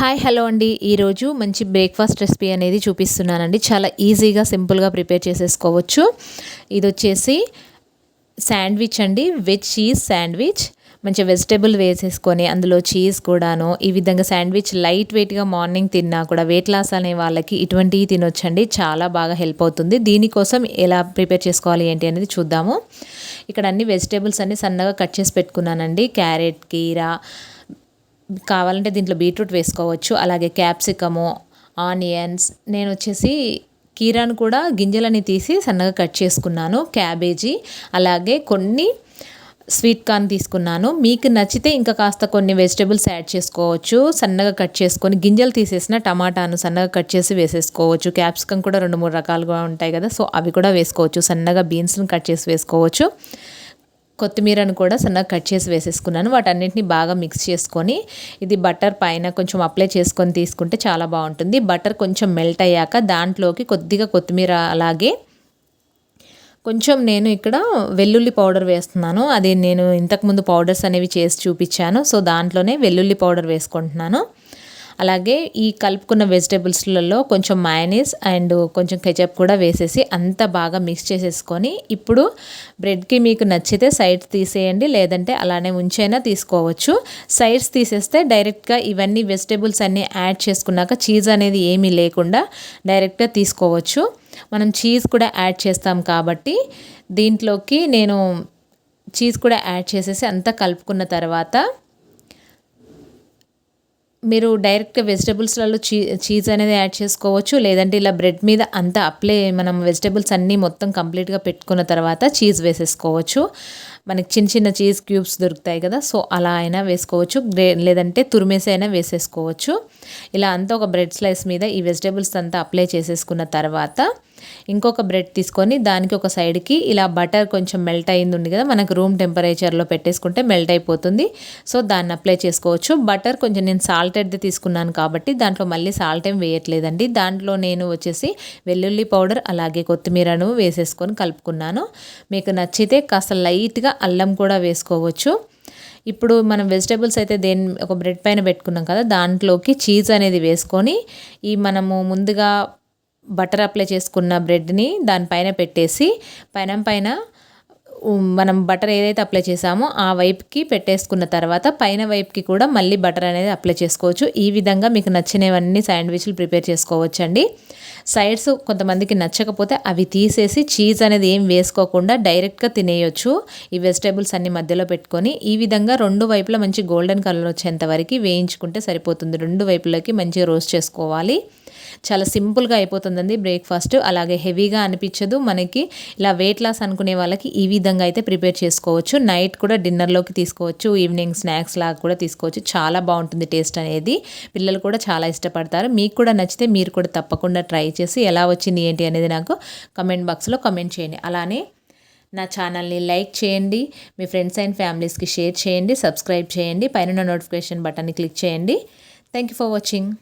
Hi hello అండి. ఈరోజు మంచి బ్రేక్ఫాస్ట్ రెసిపీ అనేది చూపిస్తున్నానండి. చాలా ఈజీగా సింపుల్గా ప్రిపేర్ చేసేసుకోవచ్చు. ఇది వచ్చేసి శాండ్విచ్ అండి. Veg cheese sandwich. మంచి వెజిటేబుల్ వేసేసుకొని అందులో చీజ్ కూడాను ఈ విధంగా శాండ్విచ్ లైట్ వెయిట్గా మార్నింగ్ తిన్నా కూడా వెయిట్ లాస్ అనే వాళ్ళకి ఇటువంటివి తినొచ్చండి. చాలా బాగా హెల్ప్ అవుతుంది. దీనికోసం ఎలా ప్రిపేర్ చేసుకోవాలి ఏంటి అనేది చూద్దాము. ఇక్కడ అన్ని వెజిటేబుల్స్ అన్ని సన్నగా కట్ చేసి పెట్టుకున్నానండి. క్యారెట్ కీరా కావాలంటే దీంట్లో బీట్రూట్ వేసుకోవచ్చు అలాగే క్యాప్సికము ఆనియన్స్. నేను వచ్చేసి కీరాను కూడా గింజలని తీసి సన్నగా కట్ చేసుకున్నాను క్యాబేజీ అలాగే కొన్ని స్వీట్ కార్న్ తీసుకున్నాను. మీకు నచ్చితే ఇంకా కాస్త కొన్ని వెజిటేబుల్స్ యాడ్ చేసుకోవచ్చు సన్నగా కట్ చేసుకొని గింజలు తీసేసిన టమాటాను సన్నగా కట్ చేసి వేసేసుకోవచ్చు. క్యాప్సికమ్ కూడా రెండు మూడు రకాలుగా ఉంటాయి కదా సో అవి కూడా వేసుకోవచ్చు. సన్నగా బీన్స్ని కట్ చేసి వేసుకోవచ్చు. కొత్తిమీరను కూడా సన్నగా కట్ చేసి వేసేసుకున్నాను. వాటన్నిటిని బాగా మిక్స్ చేసుకొని ఇది బటర్ పైన కొంచెం అప్లై చేసుకొని తీసుకుంటే చాలా బాగుంటుంది. బటర్ కొంచెం మెల్ట్ అయ్యాక దాంట్లోకి కొద్దిగా కొత్తిమీర అలాగే కొంచెం నేను ఇక్కడ వెల్లుల్లి పౌడర్ వేస్తున్నాను. అది నేను ఇంతకుముందు పౌడర్స్ అనేవి చేసి చూపించాను. సో దాంట్లోనే వెల్లుల్లి పౌడర్ వేసుకుంటున్నాను. అలాగే ఈ కలుపుకున్న వెజిటేబుల్స్లలో కొంచెం మయనీస్ అండ్ కొంచెం కెచప్ కూడా వేసేసి అంత బాగా మిక్స్ చేసేసుకొని ఇప్పుడు బ్రెడ్కి మీకు నచ్చితే సైడ్స్ తీసేయండి లేదంటే అలానే ఉంచైనా తీసుకోవచ్చు. సైడ్స్ తీసేస్తే డైరెక్ట్గా ఇవన్నీ వెజిటేబుల్స్ అన్నీ యాడ్ చేసుకున్నాక చీజ్ అనేది ఏమీ లేకుండా డైరెక్ట్గా తీసుకోవచ్చు. మనం చీజ్ కూడా యాడ్ చేస్తాం కాబట్టి దీంట్లోకి నేను చీజ్ కూడా యాడ్ చేసేసి అంతా కలుపుకున్న తర్వాత మీరు డైరెక్ట్గా వెజిటబుల్స్లలో చీ చీజ్ అనేది యాడ్ చేసుకోవచ్చు. లేదంటే ఇలా బ్రెడ్ మీద అంతా అప్లై మనం వెజిటబుల్స్ అన్నీ మొత్తం కంప్లీట్గా పెట్టుకున్న తర్వాత చీజ్ వేసేసుకోవచ్చు. మనకి చిన్న చిన్న చీజ్ క్యూబ్స్ దొరుకుతాయి కదా సో అలా అయినా వేసుకోవచ్చు. గ్రే లేదంటే తురిమేసి అయినా వేసేసుకోవచ్చు. ఇలా అంతా ఒక బ్రెడ్ స్లైస్ మీద ఈ వెజిటేబుల్స్ అంతా అప్లై చేసేసుకున్న తర్వాత ఇంకొక బ్రెడ్ తీసుకొని దానికి ఒక సైడ్కి ఇలా బటర్ కొంచెం మెల్ట్ అయింది ఉంది కదా మనకు రూమ్ టెంపరేచర్లో పెట్టేసుకుంటే మెల్ట్ అయిపోతుంది. సో దాన్ని అప్లై చేసుకోవచ్చు. బటర్ కొంచెం నేను సాల్టెడ్ది తీసుకున్నాను కాబట్టి దాంట్లో మళ్ళీ సాల్ట్ ఏం వేయట్లేదండి. దాంట్లో నేను వచ్చేసి వెల్లుల్లి పౌడర్ అలాగే కొత్తిమీరను వేసేసుకొని కలుపుకున్నాను. మీకు నచ్చితే కాస్త లైట్గా అల్లం కూడా వేసుకోవచ్చు. ఇప్పుడు మనం వెజిటేబుల్స్ అయితే దేని ఒక బ్రెడ్ పైన పెట్టుకున్నాం కదా దాంట్లోకి చీజ్ అనేది వేసుకొని ఈ మనము ముందుగా బటర్ అప్లై చేసుకున్న బ్రెడ్ని దానిపైన పెట్టేసి పైన పైన మనం బటర్ ఏదైతే అప్లై చేసామో ఆ వైపుకి పెట్టేసుకున్న తర్వాత పైన వైపుకి కూడా మళ్ళీ బటర్ అనేది అప్లై చేసుకోవచ్చు. ఈ విధంగా మీకు నచ్చినవన్నీ శాండ్విచ్లు ప్రిపేర్ చేసుకోవచ్చండి. సైడ్స్ కొంతమందికి నచ్చకపోతే అవి తీసేసి చీజ్ అనేది ఏం వేసుకోకుండా డైరెక్ట్గా తినేయొచ్చు. ఈ వెజిటేబుల్స్ అన్ని మధ్యలో పెట్టుకొని ఈ విధంగా రెండు వైపులా మంచి గోల్డెన్ కలర్ వచ్చేంత వరకు వేయించుకుంటే సరిపోతుంది. రెండు వైపులకి మంచిగా రోస్ట్ చేసుకోవాలి. చాలా సింపుల్గా అయిపోతుందండి బ్రేక్ఫాస్ట్. అలాగే హెవీగా అనిపించదు మనకి. ఇలా వెయిట్ లాస్ అనుకునే వాళ్ళకి ఈ విధంగా అయితే ప్రిపేర్ చేసుకోవచ్చు. నైట్ కూడా డిన్నర్లోకి తీసుకోవచ్చు. ఈవినింగ్ స్నాక్స్ లాగా కూడా తీసుకోవచ్చు. చాలా బాగుంటుంది టేస్ట్ అనేది. పిల్లలు కూడా చాలా ఇష్టపడతారు. మీకు కూడా నచ్చితే మీరు కూడా తప్పకుండా ట్రై చేసి ఎలా వచ్చింది ఏంటి అనేది నాకు కమెంట్ బాక్స్లో కమెంట్ చేయండి. అలానే నా ఛానల్ని లైక్ చేయండి. మీ ఫ్రెండ్స్ అండ్ ఫ్యామిలీస్కి షేర్ చేయండి. సబ్స్క్రైబ్ చేయండి. పైన నోటిఫికేషన్ బటన్ని క్లిక్ చేయండి. Thank you for watching.